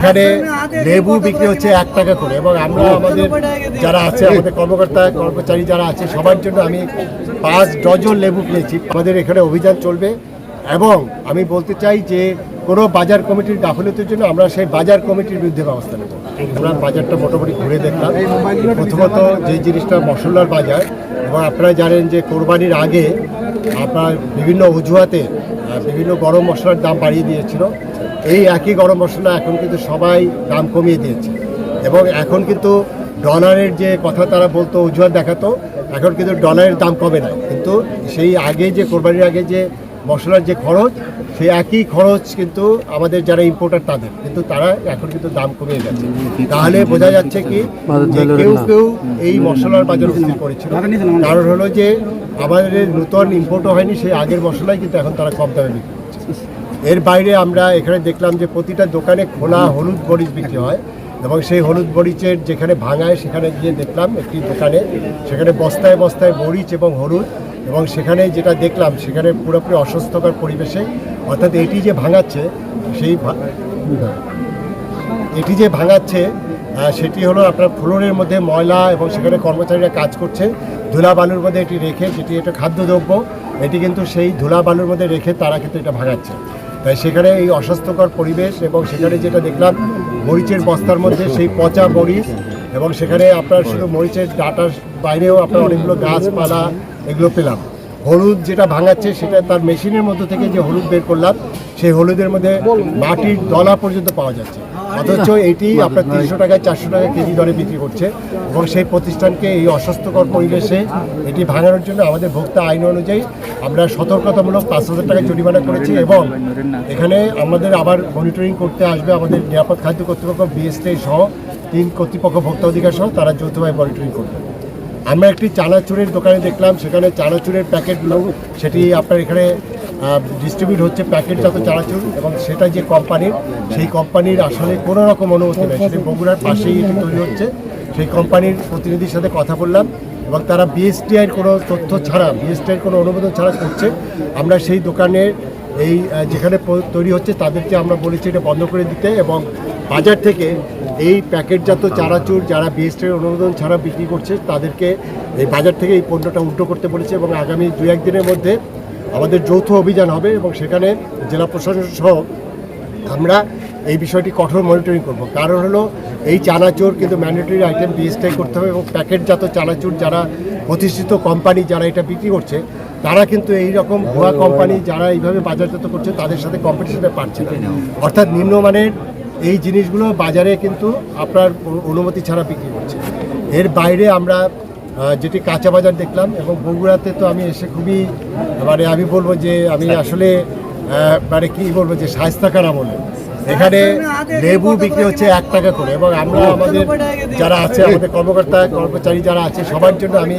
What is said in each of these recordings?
এখানে লেবু বিক্রি হচ্ছে এক টাকা করে এবং আমরা আমাদের যারা আছে, আমাদের কর্মকর্তা, কর্মচারী যারা আছে, সবার জন্য আমি পাঁচ ডজন লেবু পেয়েছি আমাদের এখানে অভিযান চলবে এবং আমি বলতে চাই যে কোনো বাজার কমিটির গাফিলতির জন্য আমরা সেই বাজার কমিটির বিরুদ্ধে ব্যবস্থা নেব। আমরা বাজারটা মোটামুটি ঘুরে দেখলাম। প্রথমত যে জিনিসটা মশলার বাজার, এবং আপনারা জানেন যে কোরবানির আগে আপনার বিভিন্ন অজুহাতে বিভিন্ন গরম মশলার দাম বাড়িয়ে দিয়েছিল। এই একই গরম মশলা এখন কিন্তু সবাই দাম কমিয়ে দিয়েছে। এবং এখন কিন্তু ডলারের যে কথা তারা বলতো অজুহাত দেখাতো এখন কিন্তু ডলারের দাম কমে না। কিন্তু সেই আগে যে কোরবানির আগে যে মশলার যে খরচ সেই একই খরচ কিন্তু আমাদের যারা ইম্পোর্টার তাদের। কিন্তু তারা এখন কিন্তু দাম কমিয়ে গেছে। তাহলে বোঝা যাচ্ছে কি যে কেউ কেউ এই মশলার বাজার বিক্রি করেছিল। কারণ হলো যে আমাদের নতুন ইম্পোর্টও হয়নি সেই আগের মশলাই কিন্তু এখন তারা কম দামে বিক্রি করছে। এর বাইরে আমরা এখানে দেখলাম যে প্রতিটা দোকানে খোলা হলুদ মরিচ বিক্রি হয় এবং সেই হলুদ মরিচের যেখানে ভাঙায় সেখানে গিয়ে দেখলাম একটি দোকানে। সেখানে বস্তায় বস্তায় মরিচ এবং হলুদ এবং সেখানে যেটা দেখলাম সেখানে পুরোপুরি অস্বাস্থ্যকর পরিবেশে। অর্থাৎ এটি যে ভাঙাচ্ছে, সেই এটি যে ভাঙাচ্ছে সেটি হলো আপনার ফ্লোরের মধ্যে ময়লা এবং সেখানে কর্মচারীরা কাজ করছে। ধুলা বালুর মধ্যে এটি রেখে যেটি একটা খাদ্যদ্রব্য, এটি কিন্তু সেই ধুলা বালুর মধ্যে রেখে তারা কিন্তু এটা ভাঙাচ্ছে। তাই সেখানে এই অস্বাস্থ্যকর পরিবেশ এবং সেখানে যেটা দেখলাম মরিচের বস্তার মধ্যে সেই পচা মরিচ এবং সেখানে আপনার শুধু মরিচের ডাটার বাইরেও আপনার অনেকগুলো গাছপালা এগুলো পেলাম। হলুদ যেটা ভাঙাচ্ছে সেটা তার মেশিনের মধ্যে থেকে যে হলুদ বের করলাম, সেই হলুদের মধ্যে মাটির দলা পর্যন্ত পাওয়া যাচ্ছে। অথচ এটি আপনার তিনশো টাকায় চারশো টাকা কেজি দরে বিক্রি করছে এবং সেই প্রতিষ্ঠানকে এই অস্বাস্থ্যকর পরিবেশে এটি ভাঙানোর জন্য আমাদের ভোক্তা আইন অনুযায়ী আমরা সতর্কতামূলক পাঁচ হাজার টাকা জরিমানা করেছি এবং এখানে আমাদের আবার মনিটরিং করতে আসবে আমাদের নিরাপদ খাদ্য কর্তৃপক্ষ বিএসটি সহ তিন কর্তৃপক্ষ ভোক্তা অধিকার সহ তারা যৌথভাবে মনিটরিং করবে। আমরা একটি চানাচুরের দোকানে দেখলাম, সেখানে চানাচুরের প্যাকেটগুলো সেটি আপনার এখানে ডিস্ট্রিবিউট হচ্ছে প্যাকেটজাত চানাচুর এবং সেটা যে কোম্পানির সেই কোম্পানির আসলে কোনো রকম অনুমতি নেই। সেটি বগুড়ার পাশেই এটি তৈরি হচ্ছে। সেই কোম্পানির প্রতিনিধির সাথে কথা বললাম এবং তারা বিএসটিআইয়ের কোনো তথ্য ছাড়া বিএসটিআইয়ের কোনো অনুমোদন ছাড়া করছে। আমরা সেই দোকানের এই যেখানে তৈরি হচ্ছে তাদেরকে আমরা বলেছি এটা বন্ধ করে দিতে এবং বাজার থেকে এই প্যাকেটজাত চারাচুর যারা বিএসটির অনুমোদন ছাড়া বিক্রি করছে, তাদেরকে এই বাজার থেকে এই পণ্যটা উল্টো করতে বলেছে এবং আগামী দু একদিনের মধ্যে আমাদের যৌথ অভিযান হবে এবং সেখানে জেলা প্রশাসন সহ আমরা এই বিষয়টি কঠোর মনিটরিং করব। কারণ হলো এই চানাচুর কিন্তু ম্যান্ডেটরি আইটেম বিএসটাই করতে হবে এবং প্যাকেটজাত চানাচুর যারা প্রতিষ্ঠিত কোম্পানি যারা এটা বিক্রি করছে, তারা কিন্তু এই রকম ভুয়া কোম্পানি যারা এইভাবে বাজারজাত করছে, তাদের সাথে কম্পিটিশনে পারছে না। অর্থাৎ নিম্নমানের এই জিনিসগুলো বাজারে কিন্তু আপনার অনুমতি ছাড়া বিক্রি করছে এর বাইরে আমরা যেটি কাঁচা বাজার দেখলাম এবং বগুড়াতে তো আমি এসে খুবই মানে আমি বলব যে আমি আসলে আহ, মানে কি বলব যে স্বাস্থ্যকার আমলে। এখানে লেবু বিক্রি হচ্ছে এক টাকা করে এবং আমরা আমাদের যারা আছে আমাদের কর্মকর্তা কর্মচারী যারা আছে সবার জন্য আমি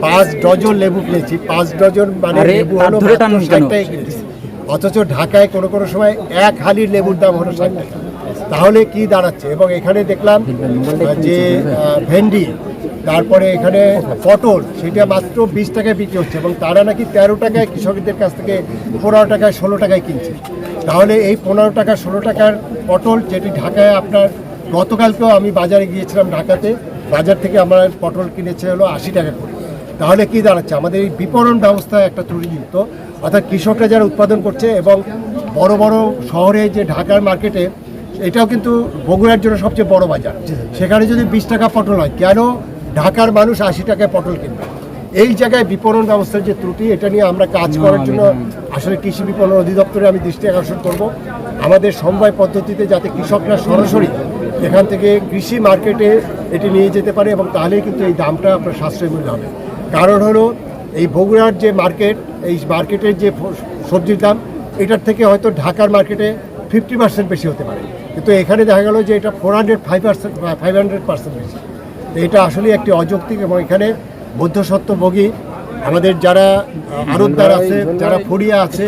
পাঁচ ডজন লেবু পেয়েছি পাঁচ ডজন মানে আরে, লেবু হলো ধরে টানুন ষাট কেন? টাকায় কিনেছি। অথচ ঢাকায় কোনো কোনো সময় এক হালির লেবুর দাম হলো ষাট টাকা। তাহলে কি দাঁড়াচ্ছে? এবং এখানে দেখলাম যে আহ, ভেন্ডি তারপরে এখানে পটল, সেটা মাত্র বিশ টাকায় বিক্রি হচ্ছে এবং তারা নাকি তেরো টাকায় কৃষকদের কাছ থেকে পনেরো টাকায় ষোলো টাকায় কিনছে। তাহলে এই পনেরো টাকা, ষোলো টাকার পটল যেটি ঢাকায় আপনার, গতকালকেও আমি বাজারে গিয়েছিলাম ঢাকাতে, বাজার থেকে আমার পটল কিনেছে হলো আশি টাকা করে। তাহলে কি দাঁড়াচ্ছে? আমাদের এই বিপণন ব্যবস্থা একটা ত্রুটিযুক্ত অর্থাৎ কৃষকরা যারা উৎপাদন করছে এবং বড় বড় শহরে যে ঢাকার মার্কেটে এটাও কিন্তু বগুড়ার জন্য সবচেয়ে বড় বাজার। সেখানে যদি বিশ টাকা পটল হয়, কেন ঢাকার মানুষ আশি টাকায় পটল কিনবে। এই জায়গায় বিপণন ব্যবস্থার যে ত্রুটি এটা নিয়ে আমরা কাজ করার জন্য আসলে কৃষি বিপণন অধিদপ্তরে আমি দৃষ্টি আকর্ষণ করব। আমাদের সমবায় পদ্ধতিতে যাতে কৃষকরা সরাসরি এখান থেকে কৃষি মার্কেটে এটি নিয়ে যেতে পারে এবং তাহলেই কিন্তু এই দামটা আপনার সাশ্রয় মূল্য হবে। কারণ হলো এই বগুড়ার যে মার্কেট এই মার্কেটের যে সবজির দাম এটার থেকে হয়তো ঢাকার মার্কেটে ফিফটি পার্সেন্ট বেশি হতে পারে। কিন্তু এখানে দেখা গেল যে এটা four hundred five percent five hundred percent বেশি। এটা আসলে একটি অযৌক্তিক এবং এখানে মধ্যস্বত্বভোগী আমাদের যারা আহ, আড়তদার আছে যারা ফড়িয়া আছে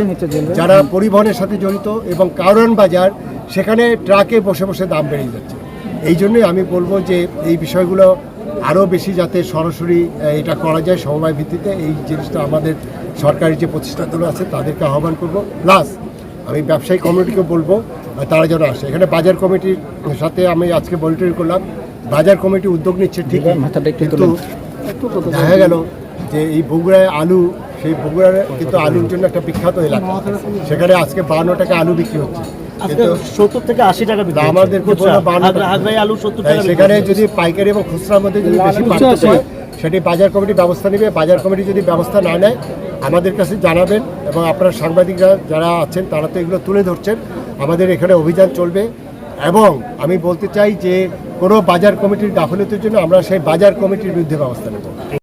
যারা পরিবহনের সাথে জড়িত এবং কারণ বাজার সেখানে ট্রাকে বসে বসে দাম বেড়ে যাচ্ছে। এই জন্যই আমি বলব যে এই বিষয়গুলো আরও বেশি যাতে সরাসরি এটা করা যায় সমবায় ভিত্তিতে। এই জিনিসটা আমাদের সরকারি যে প্রতিষ্ঠানগুলো আছে তাদেরকে আহ্বান করব। প্লাস আমি ব্যবসায়ী কমিটিকে বলব তারা যেন আসে। এখানে বাজার কমিটির সাথে আমি আজকে মনিটরিং করলাম। বাজার কমিটি উদ্যোগ নিচ্ছে ঠিক কিন্তু দেখা গেল যে এই বগুড়ায় আলু সেই বগুড়ার কিন্তু আলুর জন্য একটা বিখ্যাত এলাকা। সেখানে আজকে বান্ন টাকা আলু বিক্রি হচ্ছে। সত্তর থেকে আশি টাকা বিক্রি আমাদের। হাগরাই আলু সেখানে যদি পাইকারি এবং খুচরার মধ্যে যদি বেশি পার্থক্য হয় সেটি বাজার কমিটি ব্যবস্থা নেবে। বাজার কমিটি যদি ব্যবস্থা না নেয় আমাদের কাছে জানাবেন এবং আপনারা সাংবাদিকরা যারা আছেন তারা তো এগুলো তুলে ধরছেন। আমাদের এখানে অভিযান চলবে। এবং আমি বলতে চাই যে কোনো বাজার কমিটির দাফলতির জন্য আমরা সেই বাজার কমিটির বিরুদ্ধে ব্যবস্থা নেব।